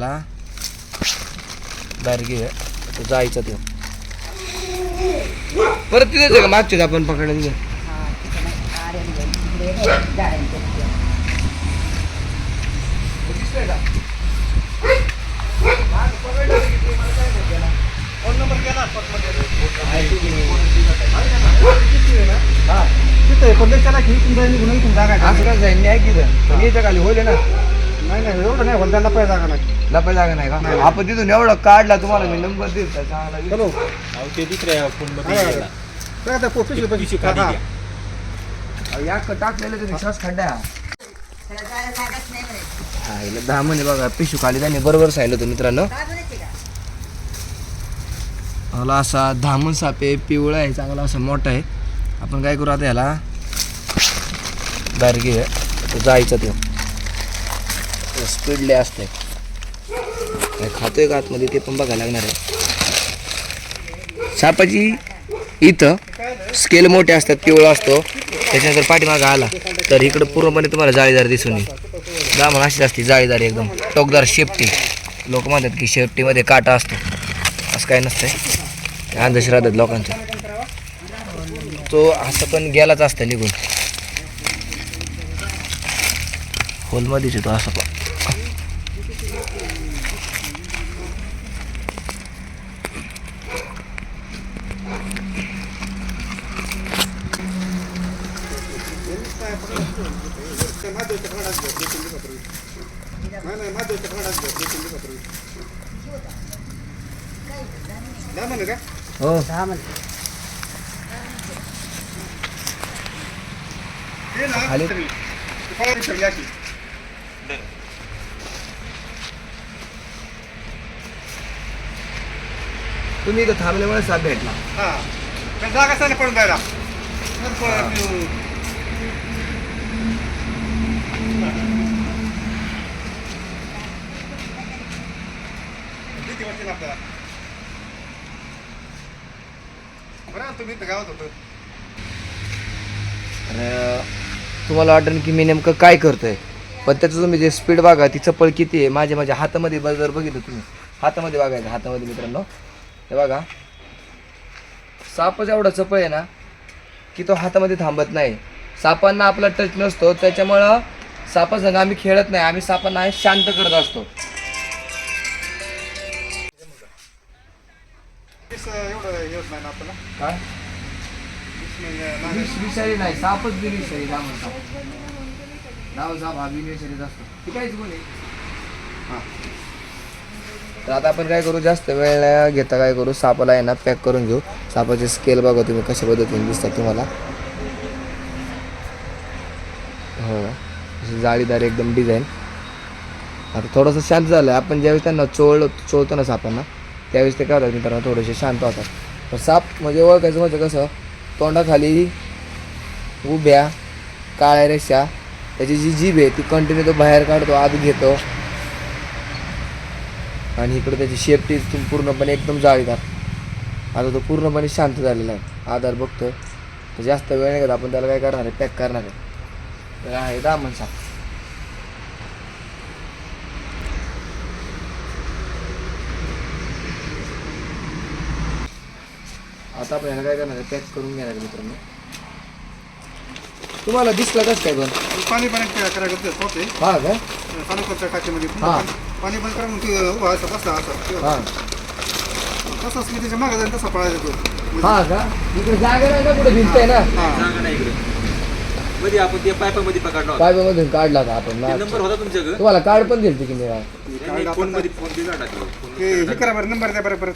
ह्याला घे जायचं ते. परत तिथेच आहे का? मागच्या आपण पकडलं तिथे? तिथे पण त्याला निघून इथून जागा जाईल नाही. की पण याच्या खाली होईल ना? नाही नाही एवढं नाही पण पाहिजे जागा नाही. लपाय जागा नाही का? आपण तिथून एवढं काढला तुम्हाला मी नंबर देईल त्या चांगला चलो. अहो ते दुसऱ्या फोनमध्ये हा. गेला. काय पिशवी. घ्या. या टाकलेलं तुम्ही श्वास खड्डा हा हिला दहा महिने बघा पिशू खाली त्याने बरोबर सांगितलं होतं मित्रांनो. मला असा धामण साप आहे पिवळा आहे चांगला असा मोठा आहे. आपण काय करू आता ह्याला तो जायचा तो. स्पीडले असते. काय खातोय का आतमध्ये ते पण बघायला लागणार आहे. सापाची इथं स्केल मोठे असतात पिवळा असतो. त्याच्यानंतर पाठीमागा आला तर इकडं पूर्णपणे तुम्हाला जाळीदार दिसून येईल. ब्राह्मण अशीच असते जाळीदार एकदम. टोकदार शेपटी. लोक म्हणतात की शेपटीमध्ये काटा असतो. असं काय नसतंय. आहे अंधश्रद्धा आहेत लोकांच्या तो असं पण गेलाच असतं निघून. होलमध्येच येतो असं पण. नाही नाही महादेवच्या फळात घ्या, दोन-तीन दिवसापूर्वी. दहा म्हणे का? हो ना, खाली- अशी. तुम्ही इथं थांबल्यामुळे साथ भेटला हा. पण जागा सांग पण जायला तर पळत आपल्याला. बरं तुम्ही गावात होतो. तर तुम्हाला वाटेल की मी नेमकं काय करतोय? पण त्याचं तुम्ही जे स्पीड बघा ती चपळ किती आहे? माझ्या माझ्या हातामध्ये जर बघितलं तुम्ही. हातामध्ये बघायचं हातामध्ये मित्रांनो. हे बघा. सापच एवढा चपळ आहे ना की तो हातामध्ये थांबत नाही. सापांना आपला टच नसतो त्याच्यामुळं सापासंग आम्ही खेळत नाही आम्ही सापांना आहे शांत करत असतो. काय? विष म्हणजे नाही. विष विषारी नाही सापच बी विषारी रावण साप. रावण साप हा बिनविषारीच असतो. ते काहीच गुण आहे. तर आता आपण काय करू जास्त वेळ नाही घेता काय करू सापाला आहे ना पॅक करून घेऊ. सापाचे स्केल बघा तुम्ही कशा पद्धतीने दिसतात तुम्हाला हो अशी जाळीदार एकदम डिझाईन आता थोडंसं शांत झालं आहे आपण ज्यावेळेस त्यांना चोळ चोळतो ना सापांना त्यावेळेस ते काय होतात मित्रांनो? थोडेसे शांत होतात. तर साप म्हणजे ओळखायचं म्हणजे कसं? तोंडाखाली उभ्या काळ्या रेषा त्याची जी जीभ आहे ती कंटिन्यू तो बाहेर काढतो आत घेतो. आणि इकडे त्याची शेपटी पूर्णपणे एकदम जाळीदार. आता तो पूर्णपणे शांत झालेला आहे. आधार बघतोय. तर जास्त वेळ नाही करत आपण त्याला काय करणार आहे? पॅक करणार आहे. तर आहे दामन साप आता आपण याला काय करणार आहे पॅक करून घेणार आहे मित्रांनो तुम्हाला दिसला कसं काय पण पाणी पण करायला गरजेचं होते हा का टाकीमध्ये हा. पाणी बंद करा मग ते उभा असं बसला असं हा तसंच मी त्याच्यामागे जाईन तसा पळायचा तो हा का इकडे जागा नाही का कुठे भिंत आहे हा ना इकडे मध्ये आपण ते पायपामध्ये पकडला होता. पायपामधून काढला का आपण ते नंबर होता तुमच्याकडे तुम्हाला कार्ड पण दिलते की मी फोनमध्ये फोन दिला टाकला हे करा बरं नंबर द्या बरं परत.